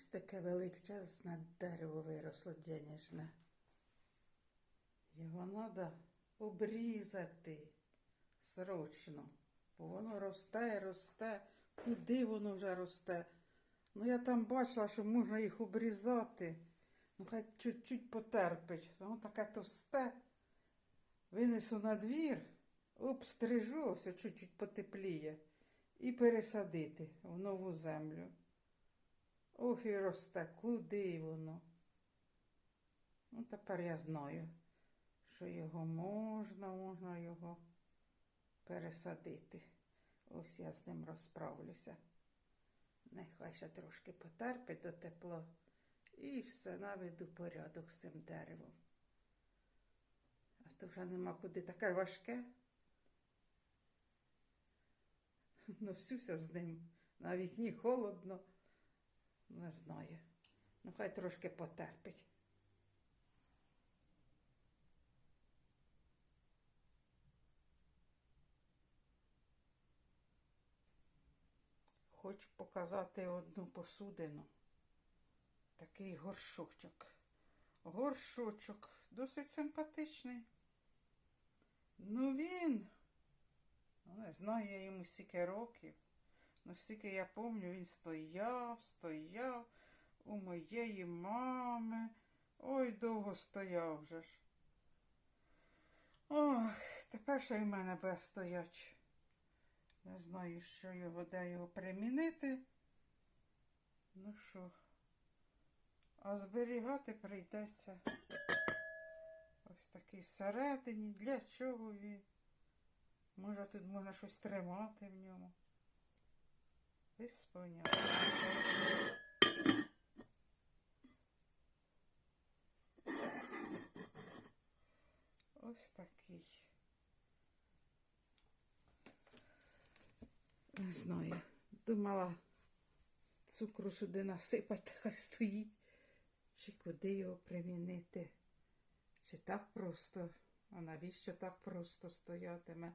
Ось таке величезне дерево виросло денежне. Його треба обрізати срочно, бо воно росте, і росте. Куди воно вже росте? Ну, я там бачила, що можна їх обрізати. Ну, хай чуть-чуть потерпить. Воно таке товсте. Винесу на двір, обстрижу, ось чуть-чуть потепліє, і пересадити в нову землю. Ох, і росте, куди воно? Ну, тепер я знаю, що його можна, можна його пересадити. Ось я з ним розправлюся. Нехай ще трошки потерпить до тепла. І все наведу порядок з цим деревом. А то вже нема куди таке важке. Носюся з ним. На вікні холодно. Не знаю. Ну, хай трошки потерпить. Хочу показати одну посудину. Такий горшочок. Горшочок досить симпатичний. Ну він, ну, не знаю я йому стільки років. Ну, скільки я пам'ятаю, він стояв, стояв у моєї мами. Ой, довго стояв вже ж. Ох, тепер ще й в мене буде стоять. Не знаю, що його, де його примінити. Ну що, а зберігати прийдеться. Ось такий всередині. Для чого він? Може, тут можна щось тримати в ньому. Поняття. Ось такий. Не знаю. Думала цукру сюди насипати, хай стоїть. Чи куди його примінити? Чи так просто? А навіщо так просто стоятиме?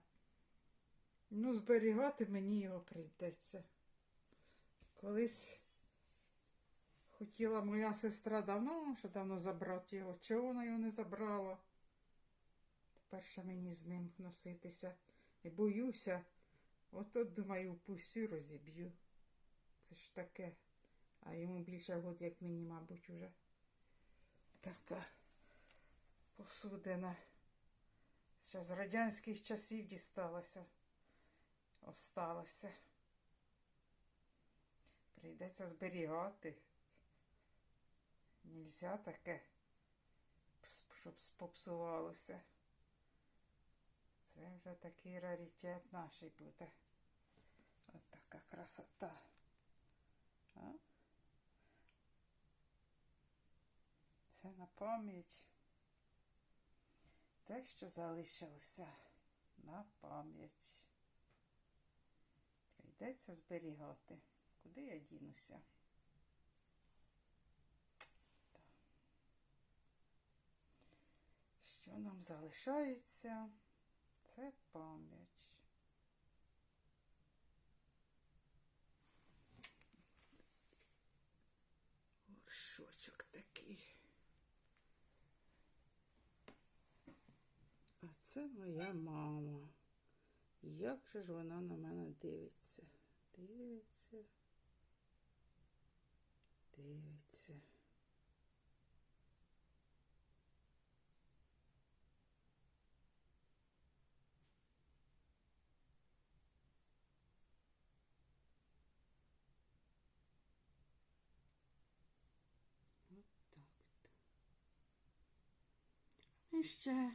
Ну, зберігати мені його прийдеться. Колись хотіла моя сестра давно, що давно забрати його. Чого вона його не забрала? Тепер ще мені з ним носитися. І боюся. Ото, думаю, впустю і розіб'ю. Це ж таке. А йому більше год, як мені, мабуть, уже. Така посудина. Ще з радянських часів дісталася. Осталася. Прийдеться зберігати. Нельзя таке, щоб спопсувалося. Це вже такий раритет наш буде. От така красота. А? Це на пам'ять. Те, що залишилося на пам'ять. Прийдеться зберігати. Куди я дінуся? Що нам залишається? Це пам'ять. Горшочок такий. А це моя мама. Як же ж вона на мене дивиться? Дивиться. Дивиться. Ми ще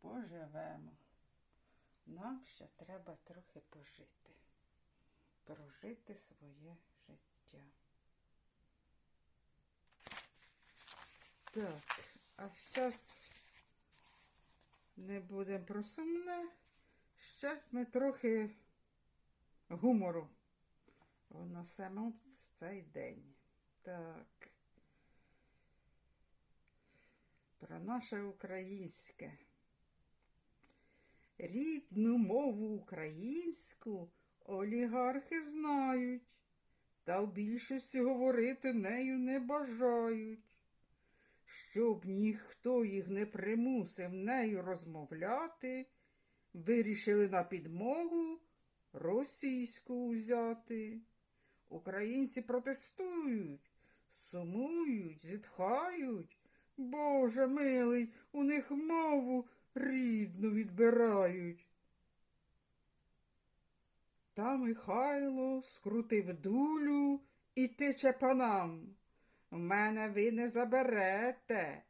поживемо. Нам ще треба трохи пожити, прожити своє життя. Так, а зараз не будемо про сумне. Зараз ми трохи гумору вносимо в цей день. Так. Про наше українське. Рідну мову українську олігархи знають, та в більшості говорити нею не бажають. Щоб ніхто їх не примусив нею розмовляти, вирішили на підмогу російську узяти. Українці протестують, сумують, зітхають. Боже милий, у них мову рідну відбирають. Та Михайло скрутив дулю і тиче панам. Мене ви не заберете,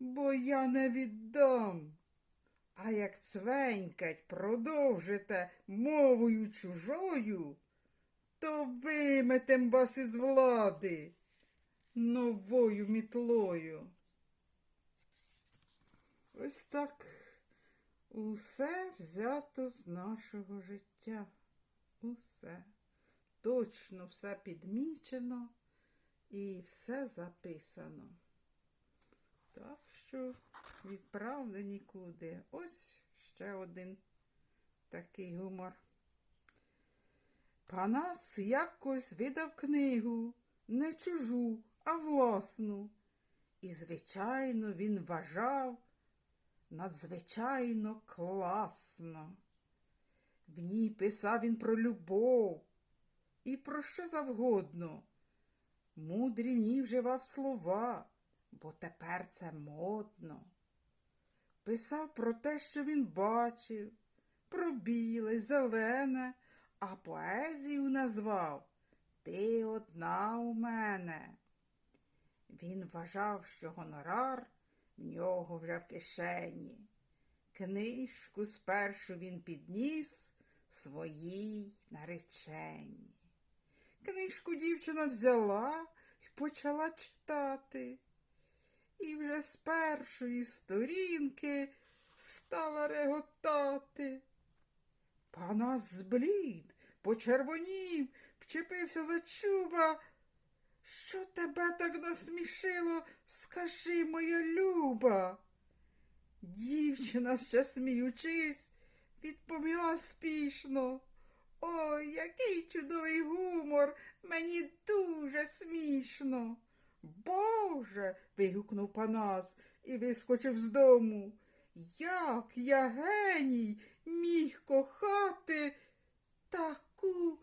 бо я не віддам. А як цвенькать продовжите мовою чужою, то виметем вас із влади новою мітлою. Ось так усе взято з нашого життя. Усе. Точно все підмічено і все записано. Так що від нікуди. Ось ще один такий гумор. Панас якось видав книгу, не чужу, а власну. І, звичайно, він вважав надзвичайно класно. В ній писав він про любов і про що завгодно. Мудрі ній вживав слова, бо тепер це модно. Писав про те, що він бачив, про біле, зелене, а поезію назвав Ти одна у мене. Він вважав, що гонорар в нього вже в кишені. Книжку спершу він підніс своїй нареченій. Книжку дівчина взяла і почала читати. І вже з першої сторінки стала реготати. Панас зблід, почервонів, вчепився за чуба. Що тебе так насмішило, скажи, моя люба? Дівчина, ще сміючись, відповіла спішно. Ой, який чудовий гумор, мені дуже смішно. Боже. вигукнув Панас і вискочив з дому. Як я геній міг кохати таку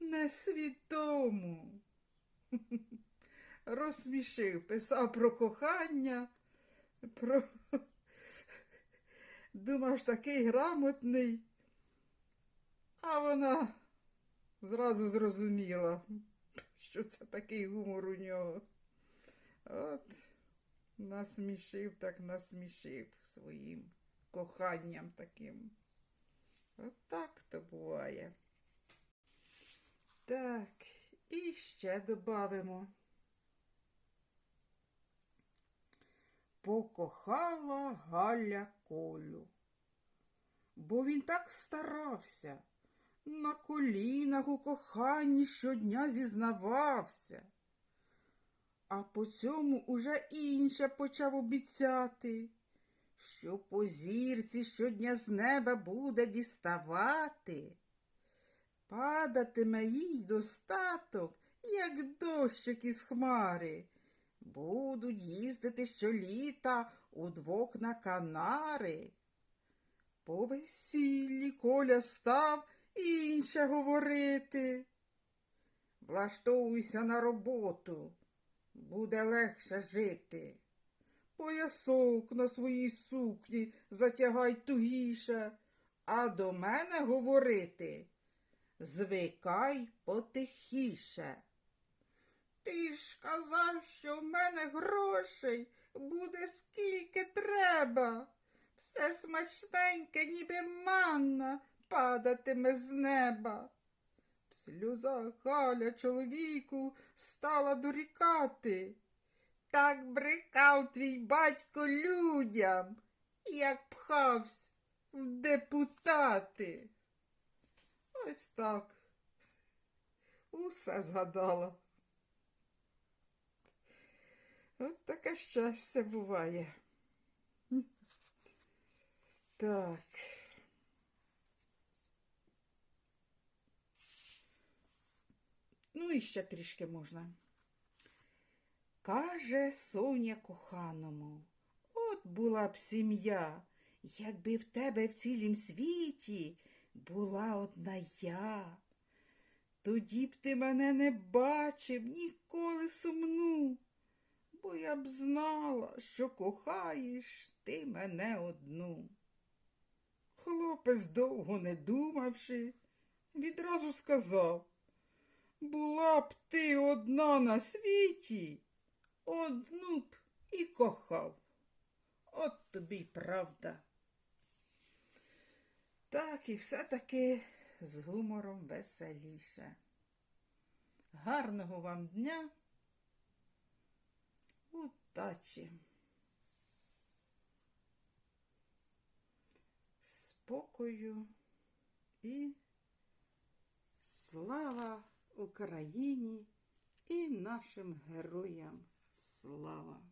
несвідому? Розсмішив, писав про кохання, про думав такий грамотний, а вона зразу зрозуміла, що це такий гумор у нього. От насмішив, так насмішив своїм коханням таким. От так то буває. Так, і ще добавимо. Покохала Галя Колю, бо він так старався, на колінах у коханні щодня зізнавався а по цьому уже інше почав обіцяти, що по зірці щодня з неба буде діставати, падатиме їй достаток, як дощик із хмари. Будуть їздити щоліта удвох на канари. По весіллі коля став інше говорити. Влаштовуйся на роботу буде легше жити. Поясок на своїй сукні затягай тугіше, а до мене говорити звикай потихіше. Ти ж казав, що в мене грошей буде скільки треба. Все смачненьке, ніби манна падатиме з неба. В сльозах Галя чоловіку стала дорікати. Так брехав твій батько людям, як пхавсь в депутати. Ось так. Усе згадала. От таке щастя буває. Так. Ну і ще трішки можна. Каже Соня коханому, от була б сім'я, якби в тебе в цілім світі була одна я. Тоді б ти мене не бачив ніколи сумну, бо я б знала, що кохаєш ти мене одну. Хлопець, довго не думавши, відразу сказав була б ти одна на світі, одну б і кохав. От тобі й правда. Так і все-таки з гумором веселіше. Гарного вам дня. Удачі. Спокою і слава Україні і нашим героям слава!